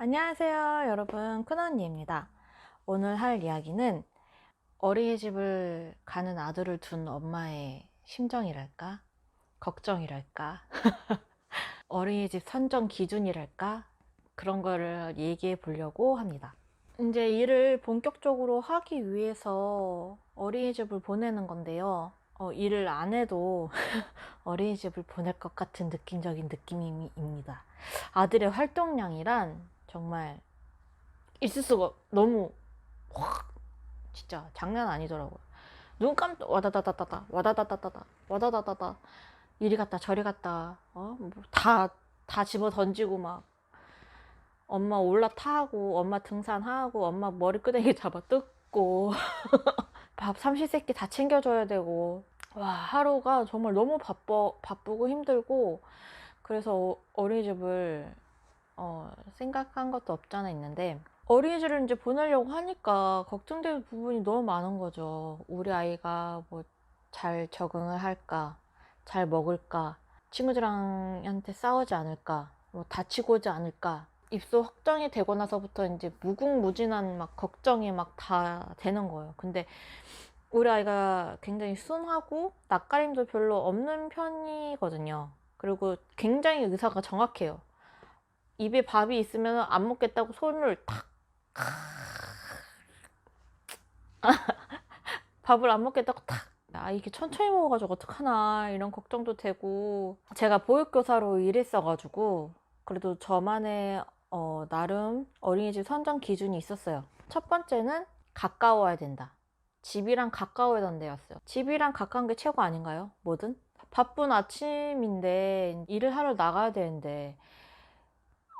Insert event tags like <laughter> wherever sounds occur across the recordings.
안녕하세요, 여러분. 큰언니입니다. 오늘 할 이야기는 어린이집을 가는 아들을 둔 엄마의 심정이랄까? 걱정이랄까? <laughs> 어린이집 선정 기준이랄까? 그런 거를 얘기해 보려고 합니다. 이제 일을 본격적으로 하기 위해서 어린이집을 보내는 건데요. 어, 일을 안 해도 <laughs> 어린이집을 보낼 것 같은 느낌적인 느낌입니다. 아들의 활동량이란 정말 있을 수가 너무 확 진짜 장난 아니더라고요. 눈 깜짝 와다다다다다 와다다다다다 와다다다다 이리 갔다 저리 갔다 어다다 집어 던지고 막 엄마 올라타고 엄마 등산하고 엄마 머리끄댕이 <laughs> 잡아 뜯고 <laughs> 밥 삼시세끼 다 챙겨줘야 되고. 와 하루가 정말 너무 바빠 바쁘고 힘들고. 그래서 어린이집을 어, 생각한 것도 없잖아 있는데 어린이집을 이제 보내려고 하니까 걱정되는 부분이 너무 많은 거죠. 우리 아이가 뭐 잘 적응을 할까, 잘 먹을까, 친구들한테 싸우지 않을까, 뭐 다치고지 않을까. 입소 확정이 되고 나서부터 이제 무궁무진한 막 걱정이 막 다 되는 거예요. 근데 우리 아이가 굉장히 순하고 낯가림도 별로 없는 편이거든요. 그리고 굉장히 의사가 정확해요. 입에 밥이 있으면 안 먹겠다고 손을 탁 <laughs> 밥을 안 먹겠다고 탁 아, 이게 천천히 먹어가지고 어떡하나, 이런 걱정도 되고. 제가 보육교사로 일했어가지고, 그래도 저만의, 어, 나름 어린이집 선정 기준이 있었어요. 첫 번째는 가까워야 된다. 집이랑 가까워야 된다였어요. 집이랑 가까운 게 최고 아닌가요? 뭐든? 바쁜 아침인데, 일을 하러 나가야 되는데,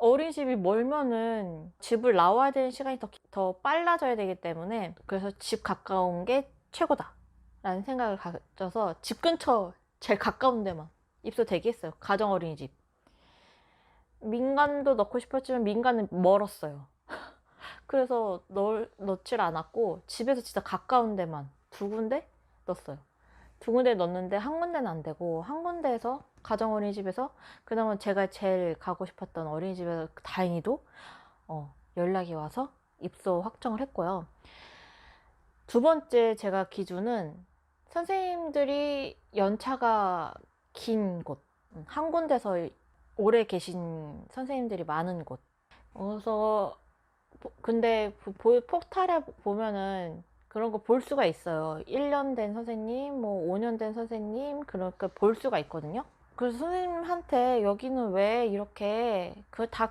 어린이집이 멀면은 집을 나와야 되는 시간이 더, 더 빨라져야 되기 때문에 그래서 집 가까운 게 최고다 라는 생각을 가져서 집 근처 제일 가까운 데만 입소 대기했어요 가정 어린이집. 민간도 넣고 싶었지만 민간은 멀었어요. <laughs> 그래서 넣, 넣질 않았고 집에서 진짜 가까운 데만 두 군데 넣었어요. 두 군데 넣었는데 한 군데는 안 되고 한 군데에서 가정 어린이집에서 그나마 제가 제일 가고 싶었던 어린이집에서 다행히도 어, 연락이 와서 입소 확정을 했고요. 두 번째 제가 기준은 선생님들이 연차가 긴 곳, 한 군데서 오래 계신 선생님들이 많은 곳. 그래서 근데 포탈에 보면은 그런 거 볼 수가 있어요. 1년 된 선생님, 뭐 5년 된 선생님, 그러니까 볼 수가 있거든요. 그래서 선생님한테 여기는 왜 이렇게 그 다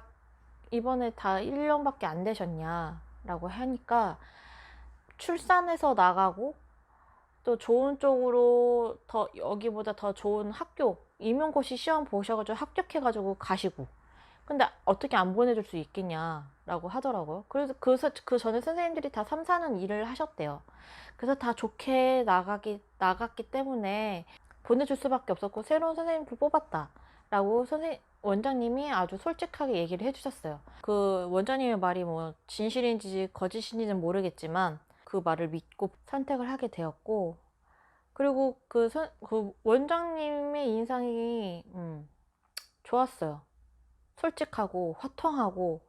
이번에 다 1년밖에 안 되셨냐라고 하니까 출산해서 나가고 또 좋은 쪽으로 더 여기보다 더 좋은 학교 임용고시 시험 보셔가지고 합격해가지고 가시고 근데 어떻게 안 보내줄 수 있겠냐라고 하더라고요. 그래서 그, 그 전에 선생님들이 다 3, 4는 일을 하셨대요. 그래서 다 좋게 나가기, 나갔기 때문에 보내줄 수밖에 없었고, 새로운 선생님을 뽑았다. 라고 선생, 원장님이 아주 솔직하게 얘기를 해주셨어요. 그 원장님의 말이 뭐 진실인지 거짓인지는 모르겠지만, 그 말을 믿고 선택을 하게 되었고, 그리고 그, 선, 그 원장님의 인상이, 음, 좋았어요. 솔직하고 화통하고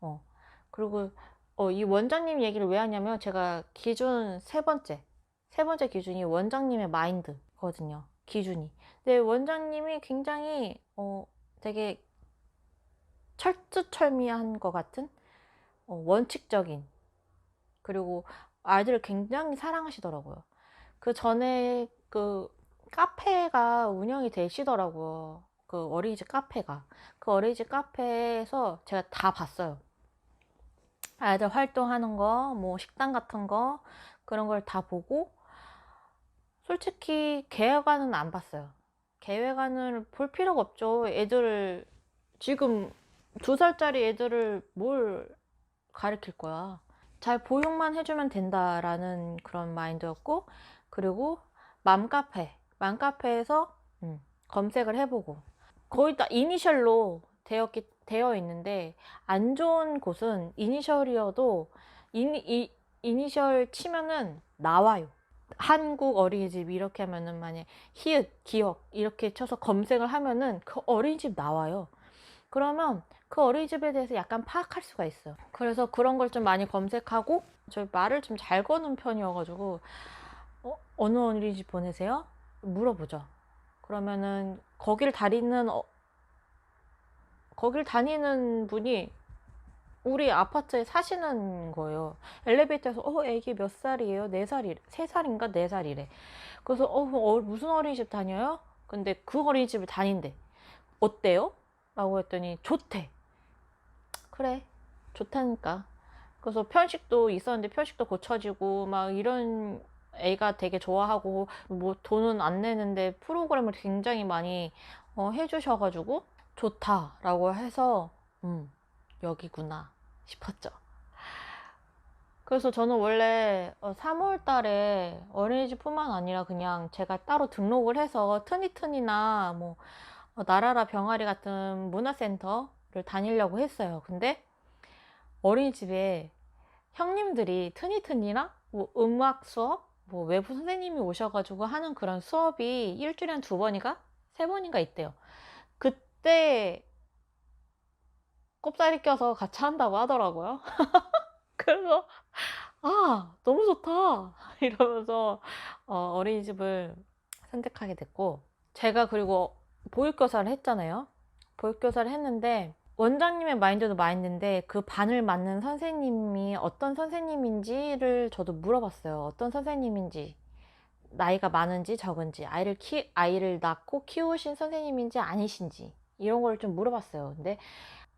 어 그리고 어, 이 원장님 얘기를 왜 하냐면 제가 기준 세 번째 세 번째 기준이 원장님의 마인드거든요 기준이. 근데 원장님이 굉장히 어 되게 철두철미한 것 같은 어, 원칙적인 그리고 아이들을 굉장히 사랑하시더라고요. 그 전에 그 카페가 운영이 되시더라고요. 그 어린이집 카페가. 그 어린이집 카페에서 제가 다 봤어요. 아이들 활동하는 거, 뭐 식당 같은 거 그런 걸 다 보고 솔직히 계획안은 안 봤어요. 계획안을 볼 필요가 없죠. 애들을 지금 두 살짜리 애들을 뭘 가르칠 거야. 잘 보육만 해주면 된다라는 그런 마인드였고 그리고 맘카페 맘카페에서 음, 검색을 해보고 거의 다 이니셜로 되었기, 되어 있는데 안 좋은 곳은 이니셜이어도 이니, 이, 이니셜 치면은 나와요. 한국 어린이집 이렇게 하면은 만약 히읗, 기억 이렇게 쳐서 검색을 하면은 그 어린이집 나와요. 그러면 그 어린이집에 대해서 약간 파악할 수가 있어요. 그래서 그런 걸 좀 많이 검색하고 저 말을 좀 잘 거는 편이어가지고 어, 어느 어린이집 보내세요? 물어보죠. 그러면은 거기를 다니는 어, 거길 다니는 분이 우리 아파트에 사시는 거예요. 엘리베이터에서 어 애기 몇 살이에요? 네 살이래. 세 살인가 네 살이래. 그래서 어, 어 무슨 어린이집 다녀요? 근데 그 어린이집을 다닌대. 어때요? 라고 했더니 좋대. 그래 좋다니까. 그래서 편식도 있었는데 편식도 고쳐지고 막 이런 애가 되게 좋아하고 뭐 돈은 안 내는데 프로그램을 굉장히 많이 어, 해주셔가지고 좋다라고 해서 음 여기구나 싶었죠. 그래서 저는 원래 3월 달에 어린이집뿐만 아니라 그냥 제가 따로 등록을 해서 트니튼이나 뭐 어, 나라라 병아리 같은 문화센터를 다니려고 했어요. 근데 어린이집에 형님들이 트니튼이나 뭐 음악 수업, 뭐 외부 선생님이 오셔가지고 하는 그런 수업이 일주일에 한 두 번인가 세 번인가 있대요. 그때 꼽사리 껴서 같이 한다고 하더라고요. <laughs> 그래서 아 너무 좋다 <laughs> 이러면서 어, 린이집을 선택하게 됐고 제가 그리고 보육교사를 했잖아요. 보육교사를 했는데 원장님의 마인드도 마인드인데 그 반을 맡는 선생님이 어떤 선생님인지를 저도 물어봤어요. 어떤 선생님인지 나이가 많은지 적은지 아이를 키 아이를 낳고 키우신 선생님인지 아니신지 이런 걸 좀 물어봤어요. 근데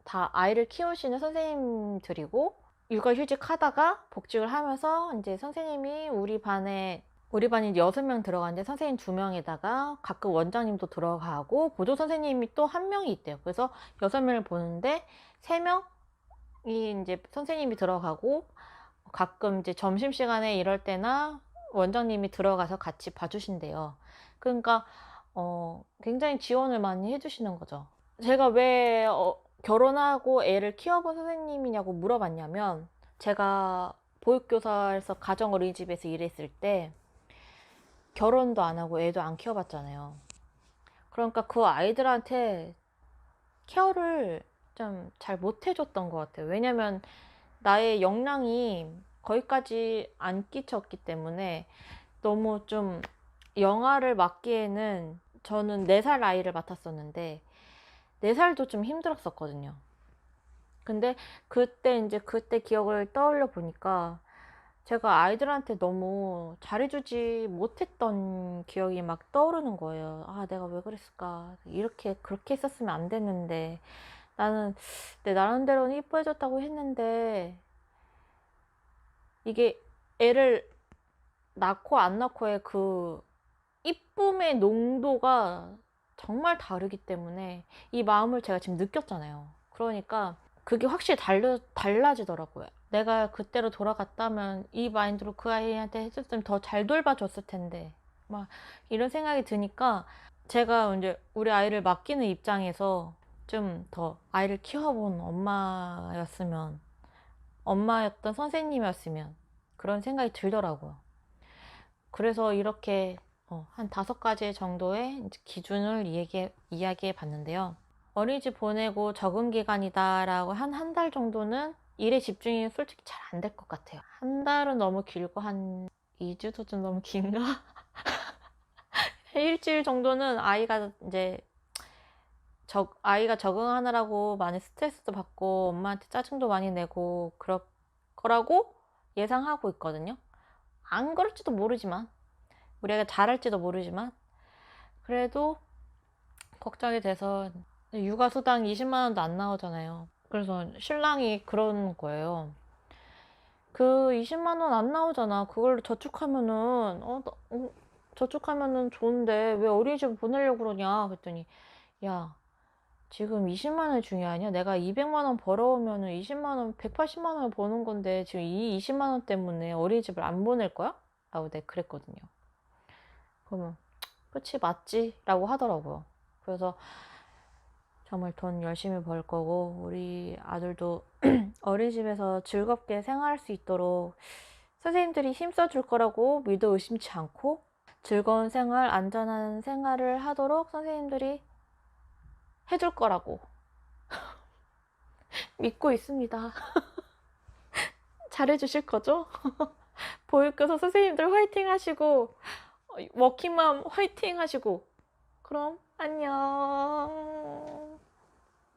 다 아이를 키우시는 선생님들이고 육아휴직 하다가 복직을 하면서 이제 선생님이 우리 반에 우리 반이 여섯 명 들어가는데 선생님 두 명에다가 가끔 원장님도 들어가고 보조 선생님이 또 한 명이 있대요. 그래서 여섯 명을 보는데 세 명이 이제 선생님이 들어가고 가끔 이제 점심 시간에 이럴 때나 원장님이 들어가서 같이 봐주신대요. 그러니까 어, 굉장히 지원을 많이 해주시는 거죠. 제가 왜 어, 결혼하고 애를 키워본 선생님이냐고 물어봤냐면 제가 보육교사에서 가정어린이집에서 일했을 때 결혼도 안 하고 애도 안 키워봤잖아요. 그러니까 그 아이들한테 케어를 좀 잘 못 해줬던 것 같아요. 왜냐면 나의 역량이 거기까지 안 끼쳤기 때문에 너무 좀 영아를 맡기에는 저는 4살 아이를 맡았었는데 4살도 좀 힘들었었거든요. 근데 그때 이제 그때 기억을 떠올려 보니까 제가 아이들한테 너무 잘해주지 못했던 기억이 막 떠오르는 거예요. 아, 내가 왜 그랬을까? 이렇게, 그렇게 했었으면 안 됐는데. 나는 내 나름대로는 이뻐해줬다고 했는데, 이게 애를 낳고 안 낳고의 그 이쁨의 농도가 정말 다르기 때문에 이 마음을 제가 지금 느꼈잖아요. 그러니까 그게 확실히 달라, 달라지더라고요. 내가 그때로 돌아갔다면 이 마인드로 그 아이한테 해줬으면 더 잘 돌봐줬을 텐데. 막 이런 생각이 드니까 제가 이제 우리 아이를 맡기는 입장에서 좀 더 아이를 키워본 엄마였으면, 엄마였던 선생님이었으면 그런 생각이 들더라고요. 그래서 이렇게 어, 한 다섯 가지 정도의 기준을 이야기, 이야기해 봤는데요. 어린이집 보내고 적응 기간이다라고 한 한 달 정도는 일에 집중이 솔직히 잘 안 될 것 같아요. 한 달은 너무 길고 한 2주도 좀 너무 긴가? <laughs> 일주일 정도는 아이가 이제 적, 아이가 적응하느라고 많이 스트레스도 받고 엄마한테 짜증도 많이 내고 그럴 거라고 예상하고 있거든요. 안 그럴지도 모르지만 우리 애가 잘할지도 모르지만 그래도 걱정이 돼서 육아 수당 20만 원도 안 나오잖아요. 그래서 신랑이 그런 거예요. 그 20만 원 안 나오잖아. 그걸로 저축하면은 어, 나- 어, 저축하면은 좋은데 왜 어린이집 보내려고 그러냐? 그랬더니 야 지금 20만 원이 중요하냐? 내가 200만 원 벌어오면은 20만 원, 180만 원을 버는 건데 지금 이 20만 원 때문에 어린이집을 안 보낼 거야? 라고 내가 그랬거든요. 그러면 끝이 맞지 라고 하더라고요 그래서 정말 돈 열심히 벌 거고 우리 아들도 <clears throat> 어린이집에서 즐겁게 생활할 수 있도록 선생님들이 힘써줄 거라고 믿어 의심치 않고 즐거운 생활, 안전한 생활을 하도록 선생님들이 해줄 거라고 <laughs> 믿고 있습니다. <laughs> 잘해주실 거죠? <laughs> 보육교사 선생님들 화이팅 하시고 어, 워킹맘 화이팅 하시고 그럼 안녕.